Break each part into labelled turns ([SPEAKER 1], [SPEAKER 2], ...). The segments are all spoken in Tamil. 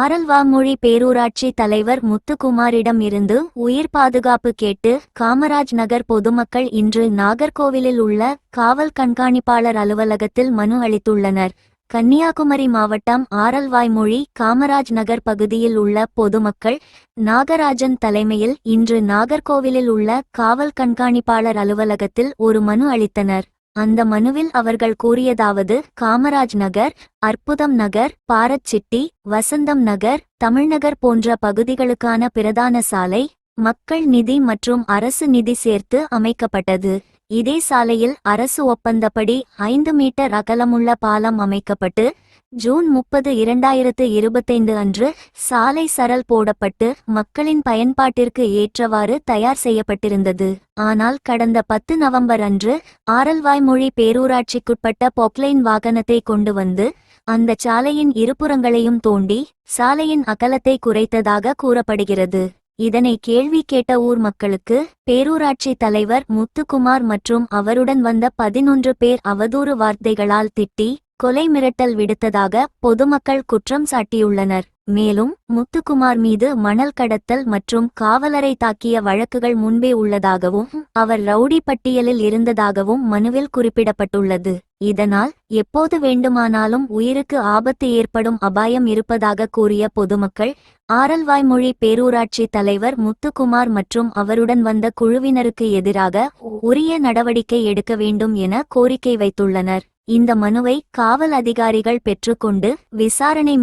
[SPEAKER 1] ஆரல்வாமொழி பேரூராட்சி தலைவர் முத்துக்குமாரிடம் இருந்து உயிர் பாதுகாப்பு கேட்டு காமராஜ் நகர் பொதுமக்கள் இன்று நாகர்கோவிலில் உள்ள காவல் கண்காணிப்பாளர் அலுவலகத்தில் மனு அளித்துள்ளனர். கன்னியாகுமரி மாவட்டம் ஆரல்வாய்மொழி காமராஜ் நகர் பகுதியில் உள்ள பொதுமக்கள் நாகராஜன் தலைமையில் இன்று நாகர்கோவிலில் உள்ள காவல் கண்காணிப்பாளர் அலுவலகத்தில் ஒரு மனு அளித்தனர். அந்த மனுவில் அவர்கள் கூறியதாவது காமராஜ் நகர் அற்புதம் நகர் பாரச்சிட்டி வசந்தம் நகர் தமிழ்நகர் போன்ற பகுதிகளுக்கான பிரதான சாலை மக்கள் நிதி மற்றும் அரசு நிதி சேர்த்து அமைக்கப்பட்டது. இதே சாலையில் அரசு ஒப்பந்தப்படி ஐந்து மீட்டர் அகலமுள்ள பாலம் அமைக்கப்பட்டு ஜூன் முப்பது இரண்டாயிரத்து இருபத்தைந்து அன்று சாலை சரல் போடப்பட்டு மக்களின் பயன்பாட்டிற்கு ஏற்றவாறு தயார் செய்யப்பட்டிருந்தது. ஆனால் கடந்த பத்து நவம்பர் அன்று ஆரல்வாய்மொழி பேரூராட்சிக்குட்பட்ட பொக்லைன் வாகனத்தை கொண்டு வந்து அந்த சாலையின் இருபுறங்களையும் தோண்டி சாலையின் அகலத்தை குறைத்ததாக கூறப்படுகிறது. இதனை கேள்வி கேட்ட ஊர் மக்களுக்கு பேரூராட்சி தலைவர் முத்துக்குமார் மற்றும் அவருடன் வந்த பதினொன்று பேர் அவதூறு வார்த்தைகளால் திட்டி கொலை மிரட்டல் விடுத்ததாக பொதுமக்கள் குற்றம் சாட்டியுள்ளனர். மேலும் முத்துக்குமார் மீது மணல் கடத்தல் மற்றும் காவலரை தாக்கிய வழக்குகள் முன்பே உள்ளதாகவும் அவர் ரவுடி பட்டியலில் இருந்ததாகவும் மனுவில் குறிப்பிடப்பட்டுள்ளது. இதனால் எப்போது வேண்டுமானாலும் உயிருக்கு ஆபத்து ஏற்படும் அபாயம் இருப்பதாக கூறிய பொதுமக்கள் ஆரல்வாய்மொழி பேரூராட்சி தலைவர் முத்துக்குமார் மற்றும் அவருடன் வந்த குழுவினருக்கு எதிராக உரிய நடவடிக்கை எடுக்க வேண்டும் என கோரிக்கை வைத்துள்ளனர். இந்த மனுவை காவல் அதிகாரிகள் பெற்றுக்கொண்டு விசாரணை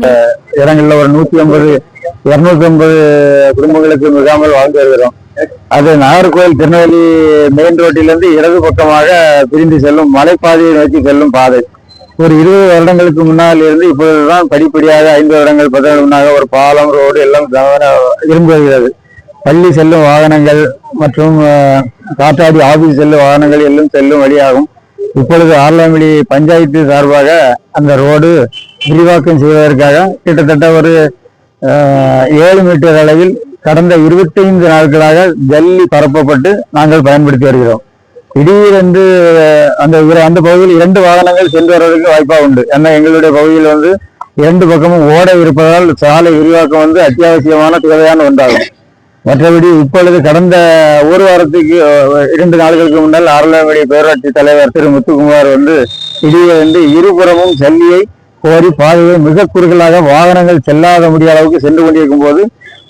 [SPEAKER 2] இடங்களில் ஒரு நூத்தி ஐம்பது இருநூத்தி ஐம்பது குடும்பங்களுக்கு மிகாமல் வாழ்ந்து வருகிறோம். அது நாகர்கோவில் திருநெல்வேலி மெயின் ரோட்டிலிருந்து இடது பக்கமாக பிரிந்து செல்லும் மலைப்பாதையை நோக்கி செல்லும் பாதை. ஒரு இருபது வருடங்களுக்கு முன்னால் இருந்து இப்பொழுதுதான் படிப்படியாக ஐந்து வருடங்கள் பத்து முன்னாக ஒரு பாலம் ரோடு எல்லாம் இருந்து வருகிறது. பள்ளி செல்லும் வாகனங்கள் மற்றும் காற்றாடி ஆபீஸ் செல்லும் வாகனங்கள் எல்லாம் செல்லும் வழியாகும். இப்பொழுது ஆர்லாமிலி பஞ்சாயத்து சார்பாக அந்த ரோடு விரிவாக்கம் செய்வதற்காக கிட்டத்தட்ட ஒரு ஏழு மீட்டர் அளவில் கடந்த இருபத்தைந்து நாட்களாக ஜல்லி பரப்பப்பட்டு நாங்கள் பயன்படுத்தி வருகிறோம். திடீரென்று அந்த அந்த பகுதியில் இரண்டு வாகனங்கள் சென்று வருவதற்கு வாய்ப்பாக உண்டு. ஏன்னா எங்களுடைய பகுதியில் வந்து இரண்டு பக்கமும் ஓடை இருப்பதால் சாலை விரிவாக்கம் வந்து அத்தியாவசியமான தேவையான ஒன்றாகும். மற்றபடி இப்பொழுது கடந்த ஒரு வாரத்துக்கு இரண்டு நாட்களுக்கு முன்னால் ஆரலாங்குடி பேரூராட்சி தலைவர் திரு முத்துக்குமார் வந்து இடையே வந்து இருபுறமும் ஜல்லியை கோரி பாதையை மிக குறுகலாக வாகனங்கள் செல்லாத முடிய அளவுக்கு சென்று கொண்டிருக்கும் போது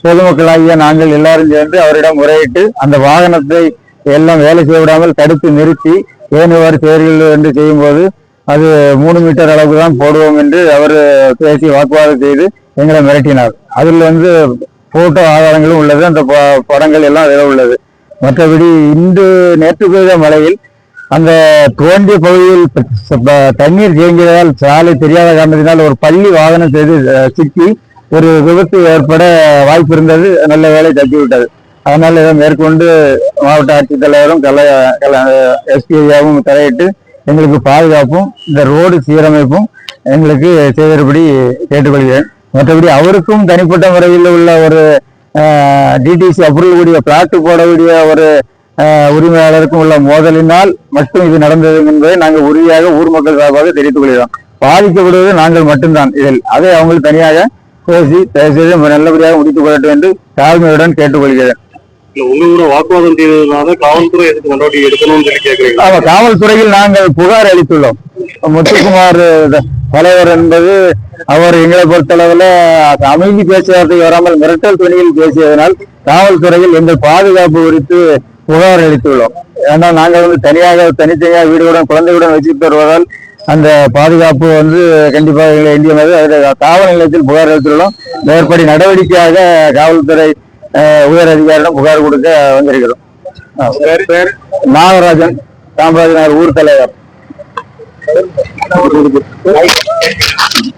[SPEAKER 2] பொதுமக்களாகிய நாங்கள் எல்லாரும் சேர்ந்து அவரிடம் முறையிட்டு அந்த வாகனத்தை எல்லாம் வேலை செய்ய விடாமல் தடுத்து நிறுத்தி ஏனுவாறு தேர்தல் என்று செய்யும்போது அது மூணு மீட்டர் அளவுக்கு தான் போடுவோம் என்று அவர் பேசி வாக்குவாதம் செய்து எங்களை மிரட்டினார். அதில் வந்து போட்டோ ஆதாரங்களும் உள்ளது. அந்த ப- படங்கள் எல்லாம் அதில் உள்ளது. மற்றபடி இன்று நேற்று பெய்த மழையில் அந்த தோன்றிய பகுதியில் தண்ணீர் தேங்கியதால் சாலை தெரியாத காரணத்தினால் ஒரு பள்ளி வாகனம் செய்து சிக்கி ஒரு விபத்து ஏற்பட வாய்ப்பு இருந்தது. நல்ல வேலை தட்டிவிட்டது அதனால் இதை மேற்கொண்டு மாவட்ட ஆட்சித்தலைவரும் கல கல எஸ்பிஐயாவும் தலையிட்டு எங்களுக்கு பாதுகாப்பும் இந்த ரோடு சீரமைப்பும் எங்களுக்கு செய்தபடி கேட்டுக்கொள்கிறேன். மற்றபடி அவருக்கும் தனிப்பட்ட முறையில் உள்ள ஒரு டிடிசி அப்ரூவல் கூடிய பிளாட்டு போடக்கூடிய ஒரு உரிமையாளருக்கும் உள்ள மோதலினால் மட்டும் இது நடந்தது என்பதை நாங்கள் உறுதியாக ஊர் மக்கள் சார்பாக தெரிவித்துக் கொள்கிறோம். பாதிக்கப்படுவது நாங்கள் மட்டும்தான். இதில் அதை அவங்களுக்கு தனியாக பேசி தயவுசெய்து நல்லபடியாக முடித்துக் கொள்ளட்டும் என்று தாழ்மையுடன் கேட்டுக்கொள்கிறேன்.
[SPEAKER 3] இல்ல உங்க கூட வாக்குவாதம் செய்ததுனால காவல்துறை எதுக்கு நடவடிக்கை எடுக்கணும்னு சொல்லி கேக்குறீங்க?
[SPEAKER 2] ஆமா காவல்துறையில் நாங்கள் புகார் அளித்துள்ளோம். முத்துக்குமார் தலைவர் என்பது அவர் எங்களை பொறுத்தளவுல அமைதி பேச்சுவார்த்தை வராமல் மிரட்டல் துணியில் பேசியதனால் காவல்துறையில் எங்கள் பாதுகாப்பு குறித்து புகார் அளித்துள்ளோம். ஏன்னா நாங்கள் வந்து தனியாக தனித்தனியாக வீடுடன் குழந்தையுடன் வச்சுட்டு வருவதால் அந்த பாதுகாப்பு வந்து கண்டிப்பாக எங்களை இந்திய அதில் காவல் நிலையத்தில் புகார் அளித்துள்ளோம். மேற்படி நடவடிக்கையாக காவல்துறை உயர் அதிகாரிடம் புகார் கொடுக்க வந்திருக்கிறோம். நாகராஜன் காமராஜர் ஊர் தலைவர். Baik.